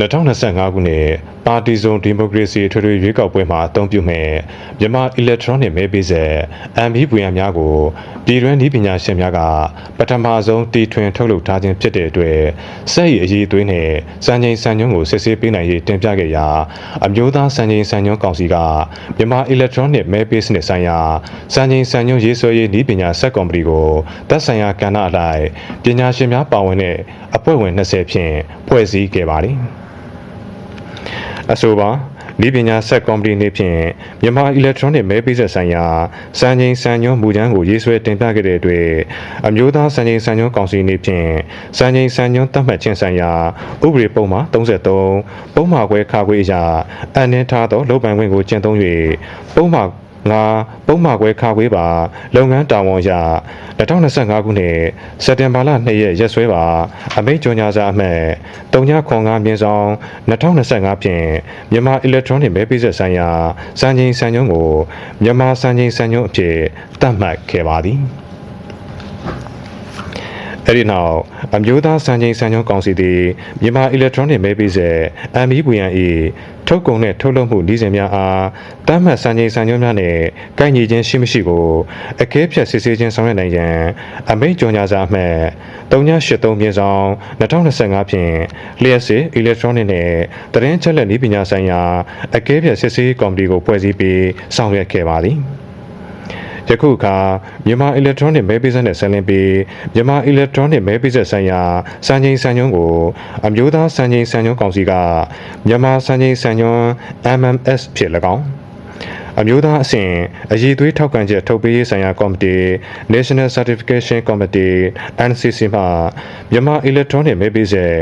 2025ခုနှစ် ပါတီစုံဒီမိုကရေစီထွေထွေရွေးကောက်ပွဲမှာအသုံးပြုမဲ့မြန်မာ electronic မဲပေးဆက် MB ပွေရများကိုပြည်တွင်းဤပညာရှင်များကပထမဆုံးတီထွင်ထုတ်လုပ်ထားခြင်းဖြစ်တဲ့အတွက်စက်ရည်အရေးအသွေးနဲ့စံချိန်စံညွှန်းကိုစစ်ဆေးပေးနိုင်ရေးတင်ပြခဲ့ရာအမျိုးသားစံချိန်စံညွှန်းကောင်စီကမြန်မာ electronic မဲပေးစနစ်ဆိုင်ရာစံချိန်စံညွှန်းရေးဆွဲရေးဤပညာဆက်ကော်မတီကိုသက်ဆိုင်ရာကဏ္ဍအလိုက်ပညာရှင်များပါဝင်တဲ့အဖွဲ့ဝင်20ဖြင့်ဖွဲ့စည်းခဲ့ပါတယ်။ အဆိုပါဤပညာဆက်ကော်မတီနေဖြင့်မြန်မာ electronic မဲပေးဆက်ဆိုင်ရာစံချိန်စံညွှန်းမူကြမ်းကိုရေးဆွဲတင်ပြခဲ့တဲ့အတွက်အမျိုးသားစံချိန်စံညွှန်းကောင်စီနေဖြင့်စံချိန်စံညွှန်းသတ်မှတ်ခြင်းဆိုင်ရာဥပဒေပုံမှာ33ပုံမှာခွဲခါခွေအရာအန်နှင်းထားသောလုပ်ပိုင်ခွင့်ကိုကျင့်သုံး၍ပုံမှာ ငါပုံမှာခွဲခါခွေးပါလုပ်ငန်းတာဝန်အရ2025ခုနှစ်စက်တင်ဘာလ2ရက်ရက်စွဲပါအမိန့်ကြော်ညာစာအမှတ်3995မြင်းဆောင်2025ဖြင့်မြန်မာ electronic မဲပေးဆက်ဆိုင်ရာစံချိန်စံညွှန်းကိုမြန်မာစံချိန်စံညွှန်းအဖြစ်သတ်မှတ်ခဲ့ပါသည် အဲ့ဒီနောက်အမျိုးသားစံချိန်စံညွှန်းကောင်စီသည်မြန်မာ electronic မဲပေးဆက် MEVN ၏ထုတ်ကုန်နှင့်ထုတ်လုပ်မှုနည်းစဉ်များအားတမ်းမှတ်စံချိန်စံညွှန်းများနှင့်ကိုက်ညီခြင်းရှိမရှိကိုအကဲဖြတ်စစ်ဆေးခြင်းဆောင်ရွက်နိုင်ရန်အမိန့်ကြော်ညာစာအမှတ်3983မြင်းဆောင်2025ဖြင့်လျှက်စစ် electronic နှင့်တရင်ချက်လက်နည်းပညာဆိုင်ရာအကဲဖြတ်စစ်ဆေးကော်မတီကိုဖွဲ့စည်းပြီးဆောင်ရွက်ခဲ့ပါသည် ယခုအခါမြန်မာ electronic မဲပေးဆက်နဲ့ဆက်လင်းပြီးမြန်မာ electronic မဲပေးဆက်ဆိုင်ရာစံချိန်စံညွှန်းကိုအမျိုးသားစံချိန်စံညွှန်းကောင်စီကမြန်မာစံချိန်စံညွှန်း MMS ဖြစ်၎င်း အမျိုးသားအဆင့်အည်သွေးထောက်ခံချက်ထုတ်ပေးရေးဆိုင်ရာကော်မတီ National Certification Committee NCC မှမြန်မာ electronic မဲပေးဆက်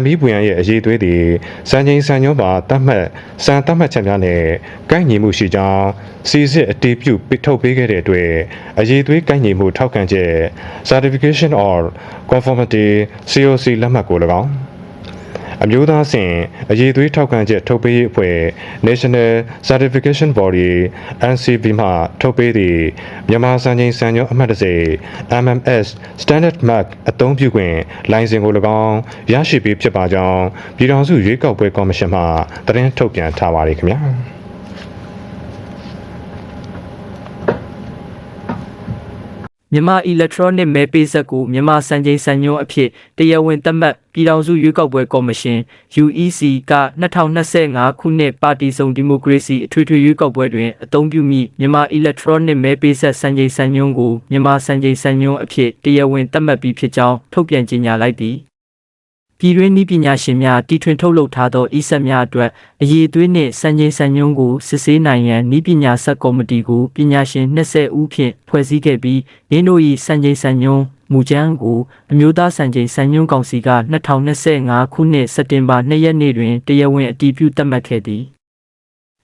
MB ပွင့်ရဲ့အည်သွေးသည်စံချိန်စံညွှန်းပါတတ်မှတ်စံတတ်မှတ်ချက်များနဲ့ကိုက်ညီမှုရှိကြောင်းစီစစ်အတည်ပြုပိထုတ်ပေးခဲ့တဲ့အတွက်အည်သွေးကိုက်ညီမှုထောက်ခံချက် Certification or Conformity COC လက်မှတ်ကို၎င်း အမျိုးသားအဆင့်အည်သွေးထောက်ခံချက်ထုတ်ပေးရေးအဖွဲ့ National Certification Body NCB မှထုတ်ပေးသည့်မြန်မာစံချိန်စံညွှန်းအမှတ်တစေ MMS Standard Mark အသုံးပြုခွင့်လိုင်စင်ကို၎င်းရရှိပြီးဖြစ်ပါကြောင်းပြည်ထောင်စုရွေးကောက်ပွဲကော်မရှင်မှသတင်းထုတ်ပြန်ထားပါရခင်ဗျာ မြန်မာ electronic မဲပေးဆက်ကိုမြန်မာစံချိန်စံညွှန်းအဖြစ်တရားဝင်သတ်မှတ်ပြည်ထောင်စုရွေးကောက်ပွဲကော်မရှင် UEC က2025ခုနှစ်ပါတီစုံဒီမိုကရေစီအထွေထွေရွေးကောက်ပွဲတွင်အသုံးပြုမိမြန်မာ electronic မဲပေးဆက်စံချိန်စံညွှန်းကိုမြန်မာစံချိန်စံညွှန်းအဖြစ်တရားဝင်သတ်မှတ်ပြီးဖြစ်ကြောင်းထုတ်ပြန်ကြေညာလိုက်သည် ပြည်တွင်းနည်းပညာရှင်များတီထွင်ထုတ်လုပ်ထားသောဤဆက်များအတွက်အရေးသွေးနှင့်စံချိန်စံညွှန်းကိုစစ်ဆေးနိုင်ရန်နည်းပညာဆက်ကော်မတီကိုပညာရှင်20ဦးဖြင့်ဖွဲ့စည်းခဲ့ပြီးရင်းတို့၏စံချိန်စံညွှန်းမူကြမ်းကိုအမျိုးသားစံချိန်စံညွှန်းကောင်စီက2025ခုနှစ်စက်တင်ဘာ2ရက်နေ့တွင်တရားဝင်အတည်ပြုသတ်မှတ်ခဲ့သည်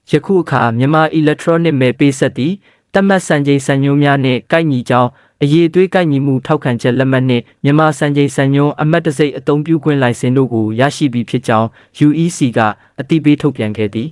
ယခုအခါမြန်မာ electronic မဲပေးဆက်သည်တတ်မှတ်စံချိန်စံညွှန်းများနှင့်ကိုက်ညီကြောင်း အရေးအသွေးကိုက်ညီမှုထောက်ခံချက်လက်မှတ်နှင့်မြန်မာစံချိန်စံညွှန်းအမှတ်တစိတ်အသုံးပြုခွင့်လိုင်စင်တို့ကိုရရှိပြီးဖြစ်ကြောင်း UEC ကအတည်ပြုထုတ်ပြန်ခဲ့သည်